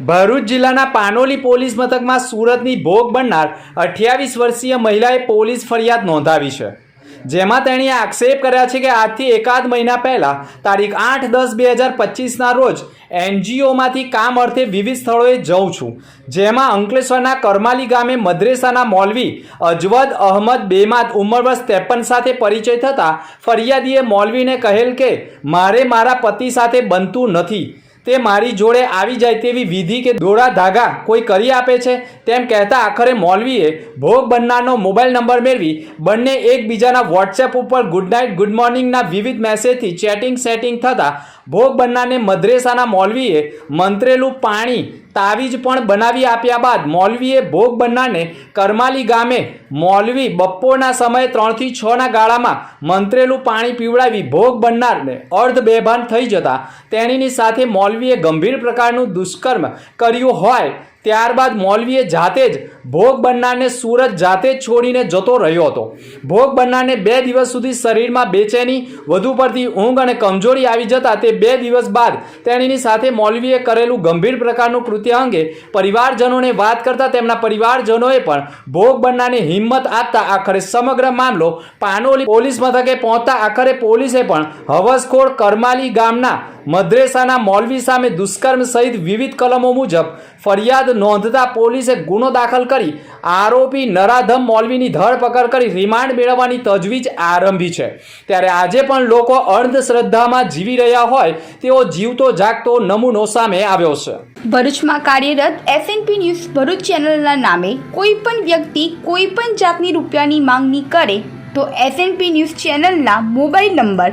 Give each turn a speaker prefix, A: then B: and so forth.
A: ભરૂચ જિલ્લાના પાનોલી પોલીસ મથકમાં સુરતની ભોગ બનનાર અઠ્યાવીસ વર્ષીય મહિલાએ પોલીસ ફરિયાદ નોંધાવી છે, જેમાં તેણીએ આક્ષેપ કર્યા છે કે આજથી એકાદ મહિના પહેલાં તારીખ આઠ દસ બે હજાર પચીસના રોજ એનજીઓમાંથી કામ અર્થે વિવિધ સ્થળોએ જઉં છું, જેમાં અંકલેશ્વરના કરમાલી ગામે મદ્રેસાના મોલવી અજવદ અહમદ બેમાત ઉંમર વર્ષ ત્રેપન સાથે પરિચય થતાં ફરિયાદીએ મોલવીને કહેલ કે, મારે મારા પતિ સાથે બનતું નથી તે મારી જોડે આવી જાય તેવી વિધિ કે દોરા ધાગા કોઈ કરી આપે છે? તેમ કહેતા આખરે મોલવીએ ભોગ બનનારનો મોબાઈલ નંબર મેળવી બંને એકબીજાના વોટ્સએપ ઉપર ગુડ નાઇટ ગુડ મોર્નિંગના વિવિધ મેસેજથી ચેટિંગ, સેટિંગ થતાં ભોગ બનનારને મદ્રેસાના મૌલવીએ મંત્રેલું પાણી તાવીજ પણ બનાવી આપ્યા બાદ મૌલવીએ ભોગ બનનારને કરમાલી ગામે મૌલવી બપોરના સમયે ત્રણથી છના ગાળામાં મંત્રેલું પાણી પીવડાવી ભોગ બનનારને અર્ધ બેભાન થઈ જતા તેણીની સાથે મૌલવીએ ગંભીર પ્રકારનું દુષ્કર્મ કર્યું હોય ત્યારબાદ મૌલવીએ જાતે જ ભોગ બનનારને સુરત જાતે જ છોડીને જતો રહ્યો હતો. ભોગ બનનારને બે દિવસ સુધી શરીરમાં બેચેની, વધુ પડતી ઊંઘ અને કમજોરી આવી જતા તે બે દિવસ બાદ તેણીની સાથે મૌલવીએ કરેલું ગંભીર પ્રકારનું કૃત્ય અંગે પરિવારજનોને વાત કરતા તેમના પરિવારજનોએ પણ ભોગ બનનારને હિંમત આપતા આખરે સમગ્ર મામલો પાનોલી પોલીસ મથકે પહોંચતા આખરે પોલીસે પણ હવસખોર કરમાલી ગામના મદ્રેસાના મૌલવી સામે દુષ્કર્મ સહિત વિવિધ કલમો મુજબ ફરિયાદ નોંધતા પોલીસે ગુનો દાખલ કરી આરોપી નરાધમ મૌલવીની ધરપકડ કરી રિમાન્ડ મેળવવાની તજવીજ આરંભી છે. ત્યારે આજે પણ લોકો અંધશ્રદ્ધામાં જીવી રહ્યા હોય તેવો જીવતો જાગતો નમૂનો સામે આવ્યો છે.
B: ભરૂચમાં કાર્યરત એસએનપી ન્યૂઝ ભરૂચ ચેનલના નામે કોઈ પણ વ્યક્તિ કોઈ પણ જાતની રૂપિયાની માંગણી કરે તો એસએનપી ન્યૂઝ ચેનલના મોબાઈલ નંબર